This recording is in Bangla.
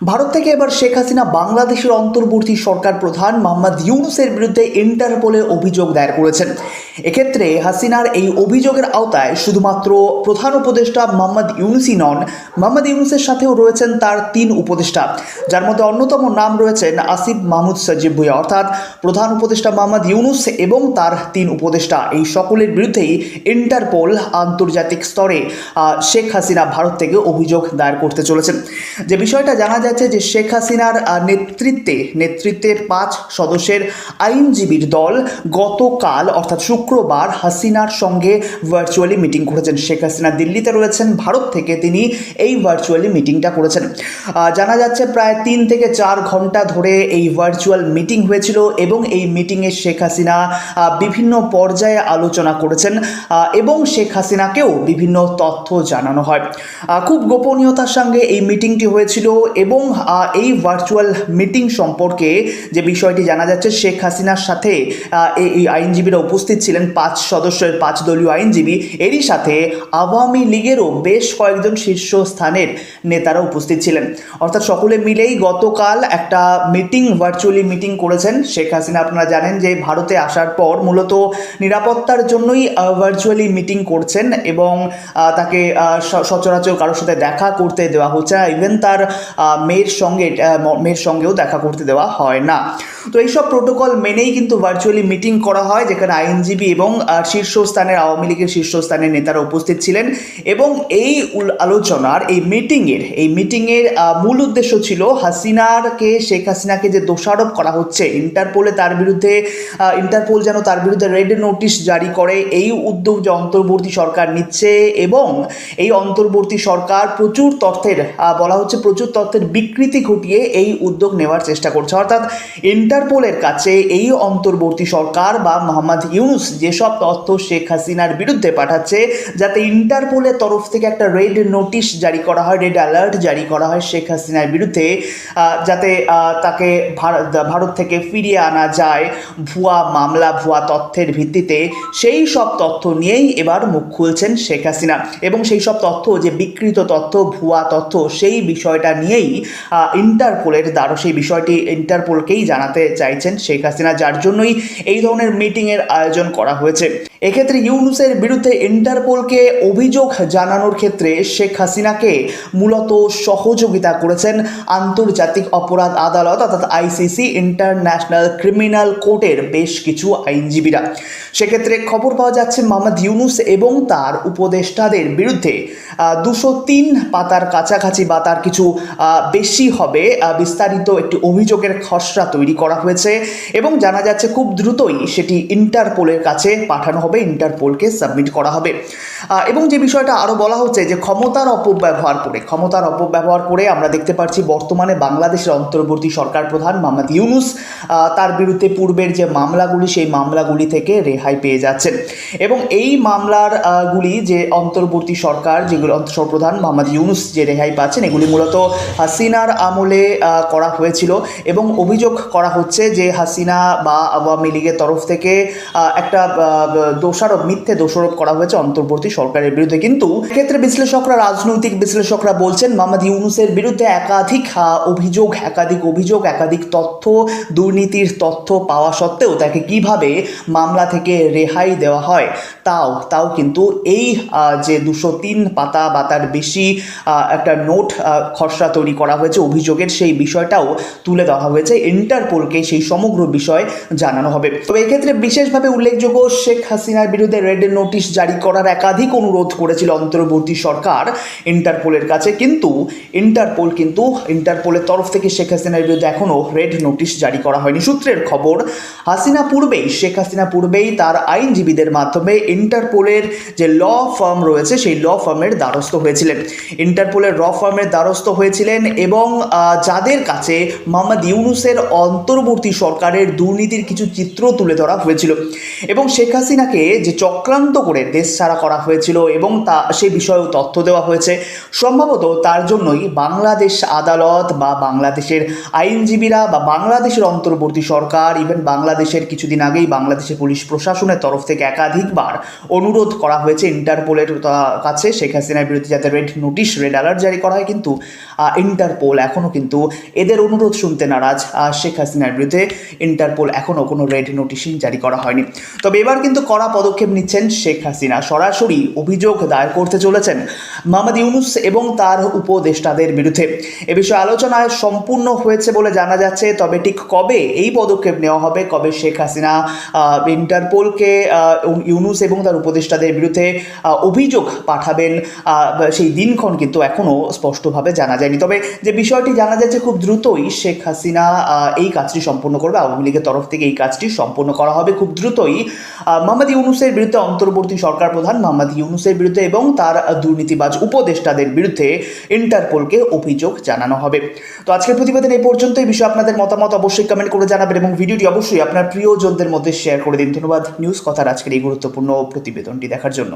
ভারত থেকে এবার শেখ হাসিনা বাংলাদেশের অন্তর্বর্তী সরকার প্রধান মোহাম্মদ ইউনুসের বিরুদ্ধে ইন্টারপোলে অভিযোগ দায়ের করেছেন। এক্ষেত্রে হাসিনার এই অভিযোগের আওতায় শুধুমাত্র প্রধান উপদেষ্টা মোহাম্মদ ইউনুসই নন, মোহাম্মদ ইউনুসের সাথেও রয়েছেন তার তিন উপদেষ্টা। যার মধ্যে অন্যতম নাম রয়েছেন আসিফ মাহমুদ সজিব ভুইয়া। অর্থাৎ প্রধান উপদেষ্টা মোহাম্মদ ইউনুস এবং তার তিন উপদেষ্টা। এই সকলের বিরুদ্ধেই ইন্টারপোল আন্তর্জাতিক স্তরে শেখ হাসিনা ভারত থেকে অভিযোগ দায়ের করতে চলেছেন। যে বিষয়টা জানা যাচ্ছে যে শেখ হাসিনার নেতৃত্বে নেতৃত্বে পাঁচ সদস্যের আইনজীবীর দল গতকাল, অর্থাৎ শুক্রবার হাসিনার সঙ্গে ভার্চুয়ালি মিটিং করেছেন। শেখ হাসিনা দিল্লিতে রয়েছেন, ভারত থেকে তিনি এই ভার্চুয়ালি মিটিংটা করেছেন। জানা যাচ্ছে প্রায় তিন থেকে চার ঘণ্টা ধরে এই ভার্চুয়াল মিটিং হয়েছিল এবং এই মিটিংয়ে শেখ হাসিনা বিভিন্ন পর্যায়ে আলোচনা করেছেন এবং শেখ হাসিনাকেও বিভিন্ন তথ্য জানানো হয়। খুব গোপনীয়তার সঙ্গে এই মিটিংটি হয়েছিল এবং এই ভার্চুয়াল মিটিং সম্পর্কে যে বিষয়টি জানা যাচ্ছে, শেখ হাসিনার সাথে এই আইনজীবীরা উপস্থিত ছিলেন। পাঁচ সদস্যের পাঁচ দলীয় আইনজীবী। এরই সাথে আওয়ামী লীগেরও বেশ কয়েকজন শীর্ষস্থানের নেতারা উপস্থিত ছিলেন। অর্থাৎ সকলে মিলেই গতকাল একটা মিটিং, ভার্চুয়ালি মিটিং করেছেন শেখ হাসিনা। আপনারা জানেন যে ভারতে আসার পর মূলত নিরাপত্তার জন্যই ভার্চুয়ালি মিটিং করছেন এবং তাকে সচরাচর কারোর সাথে দেখা করতে দেওয়া হচ্ছে না। ইভেন তার মেয়ের সঙ্গে মেয়ের সঙ্গেও দেখা করতে দেওয়া হয় না। তো এইসব প্রোটোকল মেনেই কিন্তু ভার্চুয়ালি মিটিং করা হয়, যেখানে আইনজীবী এবং আহ, শীর্ষস্থানের আওয়ামী লীগের শীর্ষস্থানের নেতারা উপস্থিত ছিলেন এবং এই আলোচনার এই মিটিংয়ের এই মিটিংয়ের মূল উদ্দেশ্য ছিল হাসিনারকে শেখ হাসিনাকে যে দোষারোপ করা হচ্ছে ইন্টারপোলে তার বিরুদ্ধে ইন্টারপোল যেন তার বিরুদ্ধে রেড নোটিশ জারি করে এই উদ্যোগ যে অন্তর্বর্তী সরকার নিচ্ছে এবং এই অন্তর্বর্তী সরকার প্রচুর তথ্যের বলা হচ্ছে প্রচুর তথ্যের বিকৃতি ঘটিয়ে এই উদ্যোগ নেওয়ার চেষ্টা করছে। অর্থাৎ ইন্টারপোলের কাছে এই অন্তর্বর্তী সরকার বা মোহাম্মদ ইউনুস যেসব তথ্য শেখ হাসিনার বিরুদ্ধে পাঠাচ্ছে, যাতে ইন্টারপোলের তরফ থেকে একটা রেড নোটিশ জারি করা হয়, রেড অ্যালার্ট জারি করা হয় শেখ হাসিনার বিরুদ্ধে যাতে তাকে ভারত থেকে ফিরিয়ে আনা যায় ভুয়া মামলা, ভুয়া তথ্যের ভিত্তিতে। সেই সব তথ্য নিয়েই এবার মুখ খুলছেন শেখ হাসিনা। এবং সেই সব তথ্য, যে বিকৃত তথ্য, ভুয়া তথ্য, সেই বিষয়টা নিয়েই ইন্টারপোলের দ্বারা সেই বিষয়টি ইন্টারপোলকেই জানাতে চাইছেন শেখ হাসিনা। যার জন্যই এই ধরনের মিটিংয়ের আয়োজন করা হয়েছে। এক্ষেত্রে ইউনুসের বিরুদ্ধে ইন্টারপোলকে অভিযোগ জানানোর ক্ষেত্রে শেখ হাসিনাকে মূলত সহযোগিতা করেছেন আন্তর্জাতিক অপরাধ আদালত অর্থাৎ আইসিসি ইন্টারন্যাশনাল ক্রিমিনাল কোর্টের বেশ কিছু আইনজীবীরা। সেক্ষেত্রে খবর পাওয়া যাচ্ছে মোহাম্মদ ইউনুস এবং তার উপদেষ্টাদের বিরুদ্ধে দুশো তিন পাতার কাছাকাছি বা তার কিছু বেশি হবে বিস্তারিত একটি অভিযোগের খসড়া তৈরি করা হয়েছে এবং জানা যাচ্ছে খুব দ্রুতই সেটি ইন্টারপোলের কাছে পাঠানো হবে ইন্টারপোলকে সাবমিট করা হবে। এবং যে বিষয়টা আরও বলা হচ্ছে যে ক্ষমতার অপব্যবহার করে ক্ষমতার অপব্যবহার করে আমরা দেখতে পাচ্ছি বর্তমানে বাংলাদেশের অন্তর্বর্তী সরকার প্রধান মোহাম্মদ ইউনুস তার বিরুদ্ধে পূর্বের যে মামলাগুলি সেই মামলাগুলি থেকে রেহাই পেয়ে যাচ্ছেন। এবং এই মামলার গুলি যে অন্তর্বর্তী সরকার যেগুলো অন্তঃসর প্রধান মোহাম্মদ ইউনুস যে রেহাই পাচ্ছেন এগুলি মূলত হাসিনার আমলে করা হয়েছিল। এবং অভিযোগ করা হচ্ছে যে হাসিনা বা আওয়ামী লীগের তরফ থেকে আহ, একটা দোষারোপ, মিথ্যে দোষারোপ করা হয়েছে অন্তর্বর্তী সরকারের বিরুদ্ধে। কিন্তু ক্ষেত্রে বিশ্লেষকরা, রাজনৈতিক বিশ্লেষকরা বলছেন মোহাম্মদ ইউনুসের বিরুদ্ধে একাধিক অভিযোগ একাধিক অভিযোগ, একাধিক তথ্য, দুর্নীতির তথ্য পাওয়া সত্ত্বেও তাকে কীভাবে মামলা থেকে রেহাই দেওয়া হয়, তাও তাও কিন্তু এই যে দুশো তিন পাতা বা তার বেশি একটা নোট খসড়া তৈরি করা হয়েছে অভিযোগের, সেই বিষয়টাও তুলে দেওয়া হয়েছে। ইন্টারপোলকে সেই সমগ্র বিষয় জানানো হবে। তবে এক্ষেত্রে বিশেষভাবে উল্লেখযোগ্য শেখ হাসিনার বিরুদ্ধে রেড নোটিশ জারি করার একাধিক অনুরোধ করেছিল অন্তর্বর্তী সরকার ইন্টারপোলের কাছে। কিন্তু ইন্টারপোল কিন্তু ইন্টারপোলের তরফ থেকে শেখ হাসিনার বিরুদ্ধে এখনও রেড নোটিশ জারি করা হয়নি। সূত্রের খবর, হাসিনা পূর্বেই, শেখ হাসিনা পূর্বেই তার আইনজীবীদের মাধ্যমে ইন্টারপোলের যে ল ফার্ম রয়েছে, সেই ল ফার্মের দ্বারস্থ হয়েছিলেন। ইন্টারপোলের র ফার্মের দ্বারস্থ হয়েছিলেন এবং যাদের কাছে মোহাম্মদ ইউনুসের অন্তর্বর্তী সরকারের দুর্নীতির কিছু চিত্র তুলে ধরা হয়েছিল। এবং শেখ হাসিনাকে যে চক্রান্ত করে দেশ ছাড়া করা হয়েছিল এবং তা, সে বিষয়েও তথ্য দেওয়া হয়েছে, সম্ভবত তার জন্যই বাংলাদেশ আদালত বা বাংলাদেশের আইনজীবীরা বা বাংলাদেশের অন্তর্বর্তী সরকার ইভেন বাংলাদেশের কিছুদিন আগেই বাংলাদেশের পুলিশ প্রশাসনের তরফ থেকে একাধিকবার অনুরোধ করা হয়েছে ইন্টারপোলের কাছে। শেখ হাসিনার বিরুদ্ধে যাতে রেড নোটিশ, রেড অ্যালার্ট জারি করা হয়, কিন্তু ইন্টারপোল এখনও কিন্তু এদের অনুরোধ শুনতে নারাজ। শেখ হাসিনার বিরুদ্ধে ইন্টারপোল এখনও কোনো রেড নোটিশই জারি করা হয়নি। তবে এবার কিন্তু কড়া পদক্ষেপ নিচ্ছেন শেখ হাসিনা। সরাসরি অভিযোগ দায়ের করতে চলেছেন মোহাম্মদ ইউনুস এবং তার উপদেষ্টাদের বিরুদ্ধে। এ বিষয়ে আলোচনায় সম্পূর্ণ হয়েছে বলে জানা যাচ্ছে, তবে ঠিক কবে এই পদক্ষেপ নেওয়া হবে, কবে শেখ হাসিনা ইন্টারপোলকে ইউনুস এবং তার উপদেষ্টাদের বিরুদ্ধে অভিযোগ পাঠাবেন সেই দিনক্ষণ কিন্তু এখনও স্পষ্টভাবে জানা যায়নি। তবে যে বিষয়টি জানা যাচ্ছে খুব দ্রুতই শেখ হাসিনা এই কাজটি সম্পূর্ণ করবে। আওয়ামী লীগের তরফ থেকে এই কাজটি সম্পূর্ণ করা হবে খুব দ্রুতই। মোহাম্মদ ইউনুসের বিরুদ্ধে অন্তর্বর্তী সরকার প্রধান মোহাম্মদ ইউনুসের বিরুদ্ধে এবং তার দুর্নীতিবাজ উপদেষ্টাদের বিরুদ্ধে ইন্টারপোলকে অভিযোগ জানানো হবে। তো আজকের প্রতিবেদন এই পর্যন্ত এই বিষয়ে আপনাদের মতামত অবশ্যই কমেন্ট করে জানাবেন এবং ভিডিওটি অবশ্যই আপনার প্রিয়জনদের মধ্যে শেয়ার করে দিন। ধন্যবাদ। নিউজ কথার আজকের এই গুরুত্বপূর্ণ প্রতিবেদনটি দেখার জন্য।